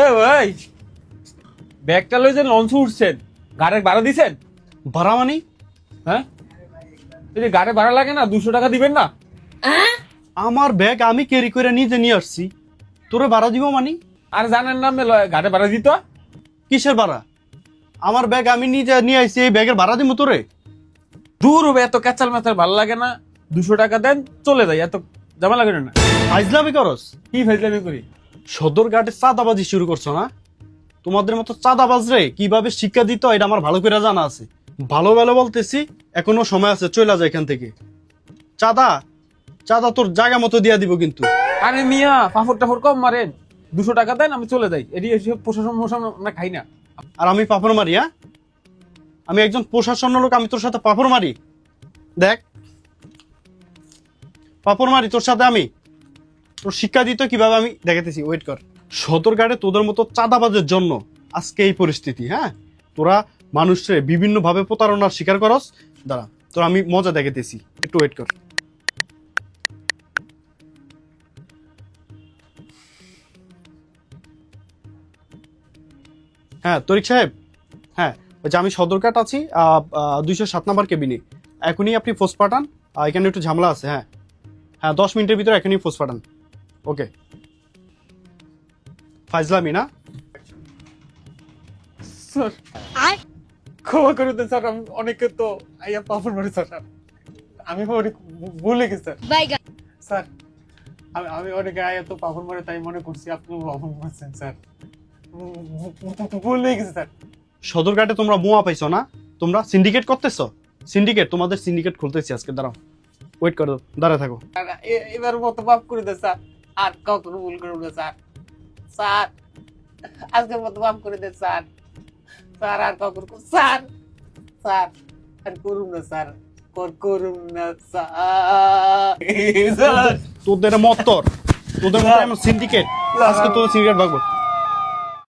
এ ভাই ব্যাগটা লই যে লঞ্চ উঠছেন গাড়ি ভাড়া দিছেন? ভাড়া মানি? হ্যাঁ? এই যে গাড়ি ভাড়া লাগে না দুশো টাকা দিবেন না? আমার ব্যাগ আমি ক্যারি করে নিজে নিয়ে আসছি। তোরে ভাড়া দিব মানি? আর জানেন না গাড়ি ভাড়া দিত। কিসের ভাড়া? আমার ব্যাগ আমি নিজে নিয়ে আসছি এই ব্যাগের ভাড়া দিব তোরে? দূর হবে এত ক্যাচাল ম্যাচাল ভালো লাগে না। দুশো টাকা দেন চলে যাই এত জামা লাগে না। আইজলামি করস? কি ফাইজলামি করি? সদর ঘাটে চাঁদাবাজি শুরু করছ না? তোমাদের মতো চাঁদাবাজ রে কীভাবে শিক্ষা দিত এটা আমার ভালো করে জানা আছে। ভালো ভালো বলতেছি এখনও সময় আছে চলে যায় এখান থেকে। চাঁদা চাঁদা তোর জায়গা মতো দিয়া দিব কিন্তু। আরে মিয়া পাফর টাফর কম মারেন। দুশো টাকা দেন আমি চলে যাই। এটি এসব প্রশাসন মোশাসন আমরা খাই না। আর আমি পাপড় মারি হ্যাঁ? আমি একজন প্রশাসন লোক আমি তোর সাথে পাপড় মারি। দেখ। পাপড় মারি তোর সাথে আমি। তোর শিক্ষা দিত কীভাবে আমি দেখাতেছি ওয়েট কর। সদরঘাটে তোদের মতো চাঁদাবাজের জন্য আজকে এই পরিস্থিতি হ্যাঁ? তোরা মানুষের বিভিন্ন ভাবে প্রতারণার শিকার করস। দাঁড়া, তোর আমি মজা দেখাতেছি। একটু ওয়েট কর। হ্যাঁ তরিক সাহেব হ্যাঁ যে আমি সদরঘাট আছি দুইশো সাত নাম্বার কেবিনে। এখনই আপনি পোস্ট পাঠান এখানে একটু ঝামেলা আছে হ্যাঁ। হ্যাঁ দশ মিনিটের ভিতরে এখনই পোস্ট পাঠান। ওকে ফাইজলামি না স্যার ক্ষমা করে দেন স্যার। আমি অনেকে তো আইয়া পাফর মারি স্যার। আমি অনেক ভুলে গেছি স্যার। Baiga. স্যার আমি আমি অনেকে আইয়া তো পাফর মারে তাই মনে করছি আপনি পাফর মারছেন স্যার। ভুলে গেছি স্যার। সদরঘাটে তোমরা বোমা পাইছো না? তোমরা সিন্ডিকেট করতেছো? সিন্ডিকেট তোমাদের সিন্ডিকেট খুলতেছি আজকে দাঁড়াও। ওয়েট করো দাঁড়া থাকো। এবার মতো মাফ করে দে স্যার। আর কখনো ভুল করব না স্যার। স্যার আজকের মতো মাফ করে দে স্যার। স্যার আর কখনো কর- স্যার। স্যার আর করুন না স্যার। কর করুন না স্যার। তোদের মত তোদের মতো সিন্ডিকেট আজকে তোদের সিন্ডিকেট ভাগবো